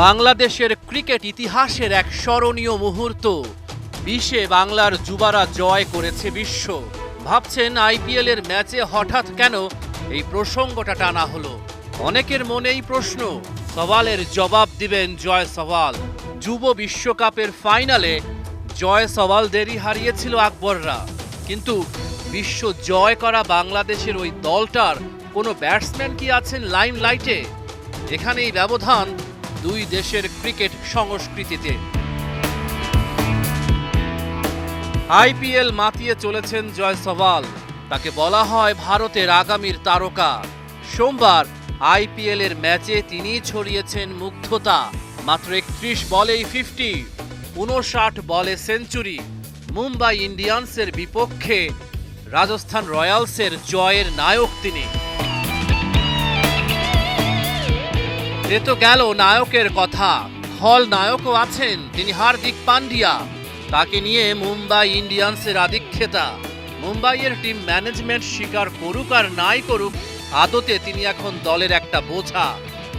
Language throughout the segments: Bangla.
বাংলাদেশের ক্রিকেট ইতিহাসের এক স্মরণীয় মুহূর্ত। বিশে বাংলার যুবারা জয় করেছে বিশ্ব। ভাবছেন আইপিএল এর ম্যাচে হঠাৎ কেন এই প্রসঙ্গটা টানা হলো। অনেকের মনেই প্রশ্ন, সওয়ালের জবাব দিবেন জয় সওয়াল। যুব বিশ্বকাপের ফাইনালে জয় সওয়ালদেরই হারিয়েছিল আকবররা। কিন্তু বিশ্ব জয় করা বাংলাদেশের ওই দলটার কোনো ব্যাটসম্যান কি আছেন লাইম লাইটে এখানেই ব্যবধান দুই দেশের ক্রিকেট সংস্কৃতিতে। আইপিএল মাতিয়ে চলেছেন জয় সওয়াল। তাকে বলা হয় ভারতের আগামীর তারকা। সোমবার আইপিএল এর ম্যাচে তিনি ছড়িয়েছেন মুগ্ধতা। মাত্র একত্রিশ বলেই ফিফটি উনষাট বলে সেঞ্চুরি মুম্বাই ইন্ডিয়ান্সের বিপক্ষে রাজস্থান রয়্যালসের জয়ের নায়ক তিনি। এ তো গেল নায়কের কথা। হল নায়কও আছেন, তিনি হার্দিক পান্ডিয়া। তাকে নিয়ে মুম্বাই ইন্ডিয়ান্সের আধিক্ষেতা মুম্বাইয়ের টিম ম্যানেজমেন্ট স্বীকার করুক আর নাই করুক, আদতে তিনি এখন দলের একটা বোঝা।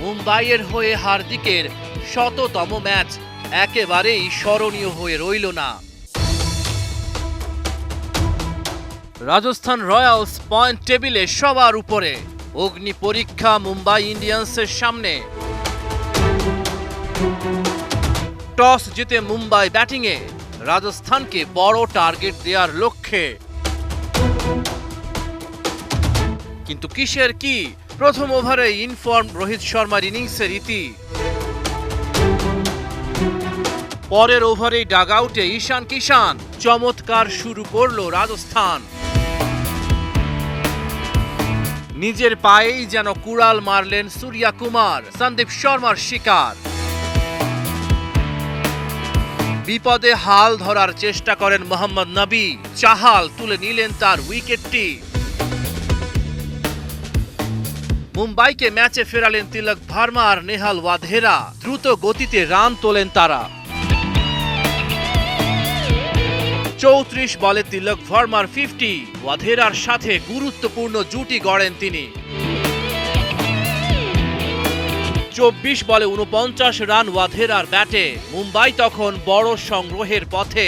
মুম্বাইয়ের হয়ে হার্দিকের শততম ম্যাচ একেবারেই স্মরণীয় হয়ে রইল না। রাজস্থান রয়্যালস পয়েন্ট টেবিলে সবার উপরে। অগ্নি পরীক্ষা মুম্বাই ইন্ডিয়ান্সের সামনে। টস জিতে মুম্বাই ব্যাটিংয়ে রাজস্থানকে বড় টার্গেট দেওয়ার লক্ষ্যে। কিন্তু কিসের কি? প্রথম ওভারে ইনফর্ম রোহিত শর্মার ইনিংসের ইতি পরের ওভারেই ডাগ আউটে ঈশান কিষান চমৎকার শুরু করল রাজস্থান। নিজের পায়েই যেন কুড়াল মারলেন সূর্যা কুমার, সন্দীপ শর্মার শিকার। বিপদে হাল ধরার চেষ্টা করেন মোহাম্মদ নবী, চাহাল তুলে নিলেন তার উইকেটটি। মুম্বাইকে ম্যাচে ফেরালেন তিলক ভার্মা আর নেহাল ওয়াধেরা, দ্রুত গতিতে রান তোলেন তারা। চৌত্রিশ বলে তিলক ভার্মার ফিফটি ওয়াধেরার সাথে গুরুত্বপূর্ণ জুটি গড়েন তিনি। চব্বিশ বলে উনপঞ্চাশ রান ওয়াধেরার ব্যাটে, মুম্বাই তখন বড় সংগ্রহের পথে।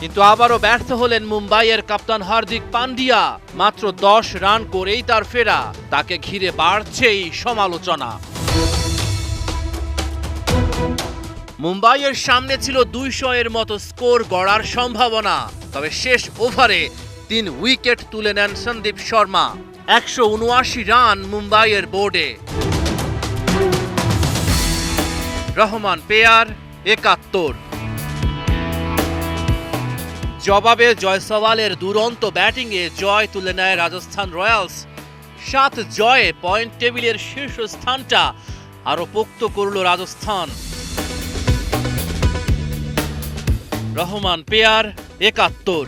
কিন্তু আবারও ব্যর্থ হলেন মুম্বাইয়ের কাপ্তান হার্দিক পান্ডিয়া, মাত্র দশ রান করেই তার ফেরা। তাকে ঘিরে বাড়ছেই সমালোচনা। মুম্বাইয়ের সামনে ছিল দুইশো এর মতো স্কোর গড়ার সম্ভাবনা। তবে শেষ ওভারে তিন উইকেট তুলে নেন সন্দীপ শর্মা। একশো উনআশি রান মুম্বাইয়ের বোর্ডে। রহমান পেয়ার, একাত্তর। জবাবে জয়সওয়ালের দুরন্ত ব্যাটিংয়ে জয় তুলে নেয় রাজস্থান রয়্যালস। সাত জয়ে পয়েন্ট টেবিলের শীর্ষ স্থানটা আরও পোক্ত করল রাজস্থান। রহমান পেয়ার একাত্তর।